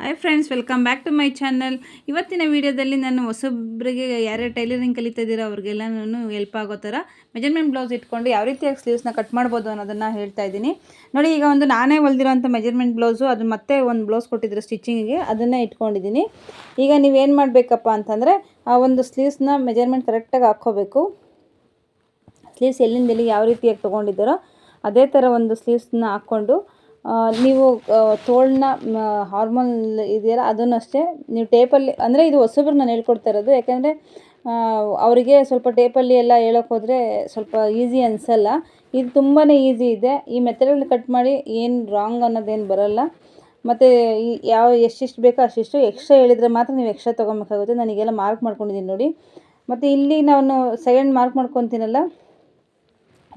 Hi friends welcome back to my channel ಇವತ್ತಿನ ವಿಡಿಯೋದಲ್ಲಿ ನಾನು ಹೊಸೊಬ್ಬರಿಗೆ ಯಾರ್ಯಾರು ಟೈಲರಿಂಗ್ ಕಲಿತಾ ಇದ್ದೀರೋ ನಾನು ಹೆಲ್ಪ್ ಆಗೋ ಥರ ಮೆಜರ್ಮೆಂಟ್ ಬ್ಲೌಸ್ ಇಟ್ಕೊಂಡು ಯಾವ ರೀತಿಯಾಗಿ ಸ್ಲೀವ್ಸ್ನ ಕಟ್ ಮಾಡ್ಬೋದು ಅನ್ನೋದನ್ನು ಹೇಳ್ತಾ ಇದ್ದೀನಿ. ನೋಡಿ, ಈಗ ಒಂದು ನಾನೇ ಹೊಲ್ದಿರೋಂಥ ಮೆಜರ್ಮೆಂಟ್ ಬ್ಲೌಸು, ಅದು ಮತ್ತೆ ಒಂದು ಬ್ಲೌಸ್ ಕೊಟ್ಟಿದ್ರು ಸ್ಟಿಚಿಂಗಿಗೆ ಅದನ್ನು ಇಟ್ಕೊಂಡಿದ್ದೀನಿ. ಈಗ ನೀವೇನು ಮಾಡಬೇಕಪ್ಪ ಅಂತಂದರೆ, ಆ ಒಂದು ಸ್ಲೀವ್ಸ್ನ ಮೆಜರ್ಮೆಂಟ್ ಕರೆಕ್ಟಾಗಿ ಹಾಕ್ಕೋಬೇಕು. ಸ್ಲೀವ್ಸ್ ಎಲ್ಲಿಂದ ಎಲ್ಲಿ ಯಾವ ರೀತಿಯಾಗಿ ತೊಗೊಂಡಿದ್ದಾರೋ, ಅದೇ ಥರ ಒಂದು ಸ್ಲೀವ್ಸ್ನ ಹಾಕ್ಕೊಂಡು ನೀವು ತೋಳನ್ನ ಹಾರ್ಮೋನ್ ಇದೆಯಲ್ಲ ಅದನ್ನು ಅಷ್ಟೇ ನೀವು ಟೇಪಲ್ಲಿ ಅಂದರೆ ಇದು ಹೊಸಬ್ರು ನಾನು ಹೇಳ್ಕೊಡ್ತಾ ಇರೋದು, ಯಾಕೆಂದರೆ ಅವರಿಗೆ ಸ್ವಲ್ಪ ಟೇಪಲ್ಲಿ ಎಲ್ಲ ಹೇಳೋಕೆ ಹೋದರೆ ಸ್ವಲ್ಪ ಈಸಿ ಅನಿಸಲ್ಲ. ಇದು ತುಂಬಾ ಈಸಿ ಇದೆ. ಈ ಮೆಥಡಲ್ಲಿ ಕಟ್ ಮಾಡಿ ಏನು ರಾಂಗ್ ಅನ್ನೋದೇನು ಬರಲ್ಲ. ಮತ್ತು ಯಾವ ಎಷ್ಟೆಷ್ಟು ಬೇಕೋ ಅಷ್ಟಿಷ್ಟು ಎಕ್ಸ್ಟ್ರಾ ಹೇಳಿದರೆ ಮಾತ್ರ ನೀವು ಎಕ್ಸ್ಟ್ರಾ ತೊಗೊಬೇಕಾಗುತ್ತೆ. ನನಗೆಲ್ಲ ಮಾರ್ಕ್ ಮಾಡ್ಕೊಂಡಿದ್ದೀನಿ ನೋಡಿ. ಮತ್ತು ಇಲ್ಲಿ ನಾನು ಸೆಕೆಂಡ್ ಮಾರ್ಕ್ ಮಾಡ್ಕೊತೀನಲ್ಲ,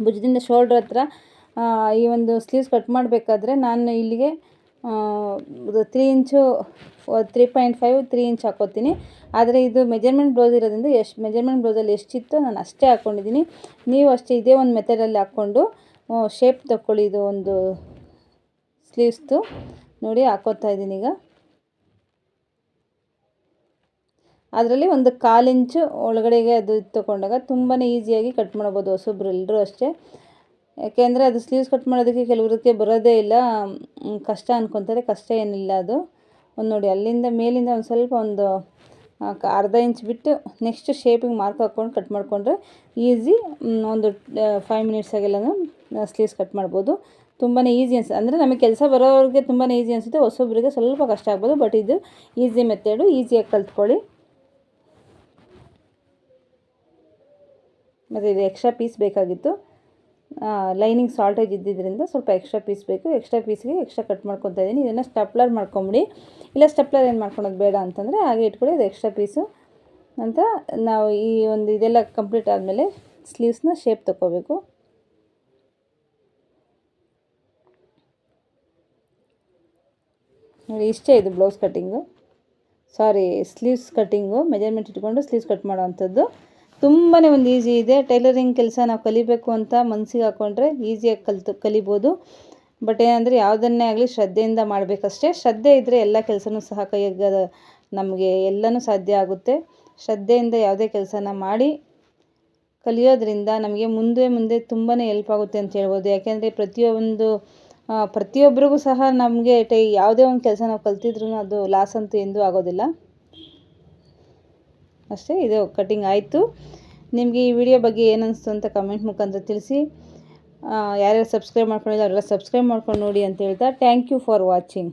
ಭುಜದಿಂದ ಶೋಲ್ಡ್ರ್ ಹತ್ರ ಈ ಒಂದು ಸ್ಲೀವ್ಸ್ ಕಟ್ ಮಾಡಬೇಕಾದ್ರೆ ನಾನು ಇಲ್ಲಿಗೆ three inch three point five three inch ಹಾಕೋತೀನಿ. ಆದರೆ ಇದು ಮೆಜರ್ಮೆಂಟ್ ಬ್ಲೌಸ್ ಇರೋದ್ರಿಂದ ಎಷ್ಟು ಮೆಜರ್ಮೆಂಟ್ ಬ್ಲೌಸಲ್ಲಿ ಎಷ್ಟಿತ್ತು ನಾನು ಅಷ್ಟೇ ಹಾಕ್ಕೊಂಡಿದ್ದೀನಿ ನೀವು ಅಷ್ಟೇ ಇದೇ ಒಂದು ಮೆಥಡಲ್ಲಿ ಹಾಕ್ಕೊಂಡು ಶೇಪ್ ತಗೊಳ್ಳಿ ಇದು ಒಂದು ಸ್ಲೀವ್ಸ್ದು ನೋಡಿ ಹಾಕೋತಾ ಇದ್ದೀನಿ ಈಗ. ಅದರಲ್ಲಿ ಒಂದು ಕಾಲು ಇಂಚು ಒಳಗಡೆಗೆ ಅದು ತೊಗೊಂಡಾಗ ತುಂಬಾ ಈಸಿಯಾಗಿ ಕಟ್ ಮಾಡ್ಬೋದು ಹೊಸೊಬ್ರು ಎಲ್ಲರೂ ಅಷ್ಟೇ. ಯಾಕೆಂದರೆ ಅದು ಸ್ಲೀವ್ಸ್ ಕಟ್ ಮಾಡೋದಕ್ಕೆ ಕೆಲವರಿಗೆ ಬರೋದೇ ಇಲ್ಲ. ಕಷ್ಟ ಅನ್ಕೊತಾರೆ, ಕಷ್ಟ ಏನಿಲ್ಲ ಅದು. ಒಂದು ನೋಡಿ, ಅಲ್ಲಿಂದ ಮೇಲಿಂದ ಒಂದು ಸ್ವಲ್ಪ ಒಂದು ಅರ್ಧ ಇಂಚ್ ಬಿಟ್ಟು ನೆಕ್ಸ್ಟ್ ಶೇಪಿಗೆ ಮಾರ್ಕ್ ಹಾಕ್ಕೊಂಡು ಕಟ್ ಮಾಡಿಕೊಂಡ್ರೆ ಈಸಿ ಒಂದು ಫೈವ್ ಮಿನಿಟ್ಸಾಗೆಲ್ಲನೂ ಸ್ಲೀವ್ಸ್ ಕಟ್ ಮಾಡ್ಬೋದು. ತುಂಬಾ ಈಸಿ ಅನ್ಸುತ್ತೆ ಅಂದರೆ ನಮಗೆ ಕೆಲಸ ಬರೋರಿಗೆ ತುಂಬಾ ಈಸಿ ಅನಿಸುತ್ತೆ. ಹೊಸೊಬ್ಬರಿಗೆ ಸ್ವಲ್ಪ ಕಷ್ಟ ಆಗ್ಬೋದು ಬಟ್ ಇದು ಈಸಿ ಮೆಥಡು ಈಸಿಯಾಗಿ ಕಲ್ತ್ಕೊಳ್ಳಿ. ಮತ್ತು ಇದು ಎಕ್ಸ್ಟ್ರಾ ಪೀಸ್ ಬೇಕಾಗಿತ್ತು. ಲೈನಿಂಗ್ ಸಾಲ್ಟೇಜ್ ಇದ್ದಿದ್ದರಿಂದ ಸ್ವಲ್ಪ ಎಕ್ಸ್ಟ್ರಾ ಪೀಸ್ ಬೇಕು. ಎಕ್ಸ್ಟ್ರಾ ಪೀಸ್ಗೆ ಎಕ್ಸ್ಟ್ರಾ ಕಟ್ ಮಾಡ್ಕೊತಾ ಇದ್ದೀನಿ. ಇದನ್ನು ಸ್ಟೆಪ್ಲರ್ ಮಾಡ್ಕೊಂಬಿಡಿ. ಇಲ್ಲ ಸ್ಟೆಪ್ಲರ್ ಏನು ಮಾಡ್ಕೊಳೋದು ಬೇಡ ಅಂತಂದರೆ ಹಾಗೆ ಇಟ್ಕೊಳ್ಳಿ. ಅದು ಎಕ್ಸ್ಟ್ರಾ ಪೀಸು ನಂತರ ನಾವು ಈ ಒಂದು ಇದೆಲ್ಲ ಕಂಪ್ಲೀಟ್ ಆದಮೇಲೆ ಸ್ಲೀವ್ಸ್ನ ಶೇಪ್ ತಗೋಬೇಕು ನೋಡಿ, ಇಷ್ಟೇ ಇದು blouse cutting sorry sleeves cutting measurement ಇಟ್ಕೊಂಡು ಸ್ಲೀವ್ಸ್ ಕಟ್ ಮಾಡೋವಂಥದ್ದು. ತುಂಬಾ ಒಂದು ಈಸಿ ಇದೆ. ಟೈಲರಿಂಗ್ ಕೆಲಸ ನಾವು ಕಲಿಬೇಕು ಅಂತ ಮನಸ್ಸಿಗೆ ಹಾಕ್ಕೊಂಡ್ರೆ ಈಸಿಯಾಗಿ ಕಲಿತು, ಕಲಿಬೋದು. ಬಟ್ ಏನಂದರೆ ಯಾವುದನ್ನೇ ಆಗಲಿ ಶ್ರದ್ಧೆಯಿಂದ ಮಾಡಬೇಕಷ್ಟೇ. ಶ್ರದ್ಧೆ ಇದ್ದರೆ ಎಲ್ಲ ಕೆಲಸನೂ ಸಹ ಕೈಯಾಗ ನಮಗೆ ಎಲ್ಲನೂ ಸಾಧ್ಯ ಆಗುತ್ತೆ. ಶ್ರದ್ಧೆಯಿಂದ ಯಾವುದೇ ಕೆಲಸನ ಮಾಡಿ ಕಲಿಯೋದ್ರಿಂದ ನಮಗೆ ಮುಂದೆ ಮುಂದೆ ತುಂಬಾ ಹೆಲ್ಪ್ ಆಗುತ್ತೆ ಅಂತ ಹೇಳ್ಬೋದು. ಯಾಕೆಂದರೆ ಪ್ರತಿಯೊಂದು ಪ್ರತಿಯೊಬ್ಬರಿಗೂ ಸಹ ನಮಗೆ ಟೈ, ಯಾವುದೇ ಒಂದು ಕೆಲಸ ನಾವು ಕಲ್ತಿದ್ರೂ ಅದು ಲಾಸ್ ಅಂತೂ ಎಂದೂ ಆಗೋದಿಲ್ಲ. ಅಷ್ಟೇ, ಇದು ಕಟಿಂಗ್ ಆಯಿತು. ನಿಮಗೆ ಈ ವಿಡಿಯೋ ಬಗ್ಗೆ ಏನು ಅನಿಸ್ತು ಅಂತ ಕಮೆಂಟ್ ಮುಖಾಂತರ ತಿಳಿಸಿ. ಯಾರ್ಯಾರು ಸಬ್ಸ್ಕ್ರೈಬ್ ಮಾಡ್ಕೊಂಡಿಲ್ಲ, ಅವರೆಲ್ಲ ಸಬ್ಸ್ಕ್ರೈಬ್ ಮಾಡ್ಕೊಂಡು ನೋಡಿ ಅಂತ ಹೇಳ್ತಾ ಥ್ಯಾಂಕ್ ಯು ಫಾರ್ ವಾಚಿಂಗ್